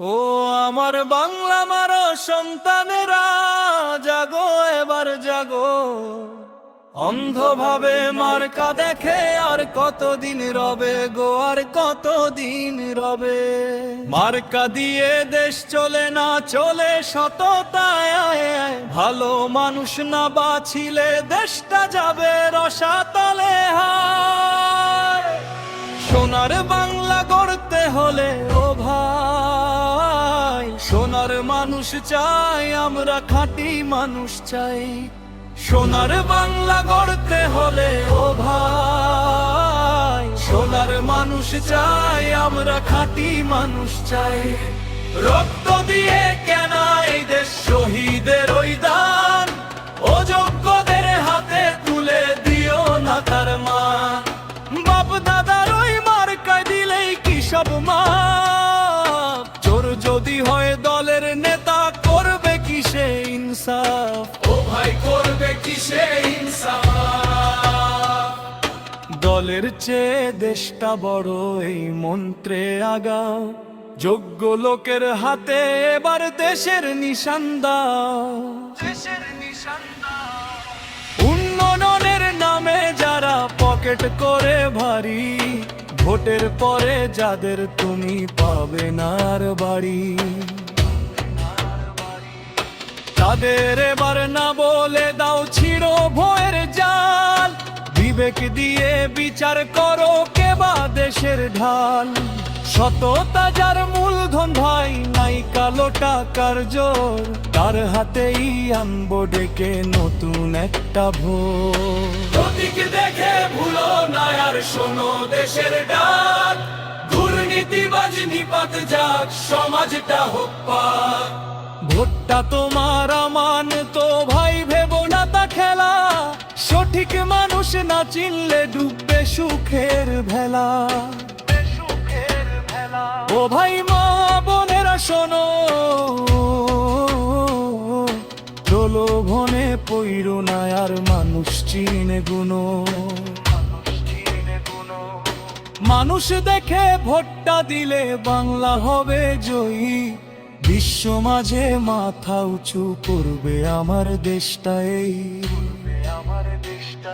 ও আমার বাংলা মার সন্তানেরা, জাগো এবার জাগো। অন্ধভাবে মার্কা দেখে আর কতদিন রবে গো, আর কতদিন রবে? মার্কা দিয়ে দেশ চলে না চলে সততায় ভালো মানুষ না বাছিলে দেশটা যাবে রসাতলে সোনার বাংলা গড়তে হলে ও ভাই সোনার মানুষ চাই, আমরা খাঁটি মানুষ চাই। সোনার বাংলা গড়তে হলে, ও ভাই, সোনার মানুষ চাই, আমরা খাঁটি মানুষ চাই। রক্ত দিয়ে কেন এই দেশ শহীদের ওই দান অযোগ্যদের হাতে তুলে দিও না তার মান। বাপ দাদার ওই মার্কায় দিলেই কি সব মা চোর যদি হয় ইনসাফ। ও ভাই করবে কিসে ইনসাফ? দলের চেয়ে দেশটা বড় এই মন্ত্রে আগা। যোগ্য লোকের হাতে এবার দেশের নিশান দাও দেশের উন্নয়নের নামে যারা পকেট করে ভারী ভোটের পরে যাদের তুমি পাবে না বাড়ি। তাদের এবার না বলে দাও, ছিড়ো ভয়ের জাল। বিবেক দিয়ে বিচার করো কেবা দেশের ঢাল। সততা যার মূলধন ভাই, নাই কালো টাকার জোর। তার হাতেই আনব ডেকে নতুন একটা ভোর। দেখে ভুলো না আর শোনো দেশের ডাক। দুর্নীতিবাজ নিপাত যাক, সমাজটা হোক পাক। ভোটটা তোমার আমান তো ভাই ভেবো না তা খেলা। সঠিক মানুষ না চিনলে ডুববে সুখের ভেলা। ও ভাই মা বোনেরা শোনো চলো ভনে পইর না আর মানুষ চিনে গুনো। মানুষ দেখে ভোটটা দিলে বাংলা হবে জয়ী। বিশ্ব মাঝে মাথা উঁচু করবে আমার দেশটা এই। আমার দেশটা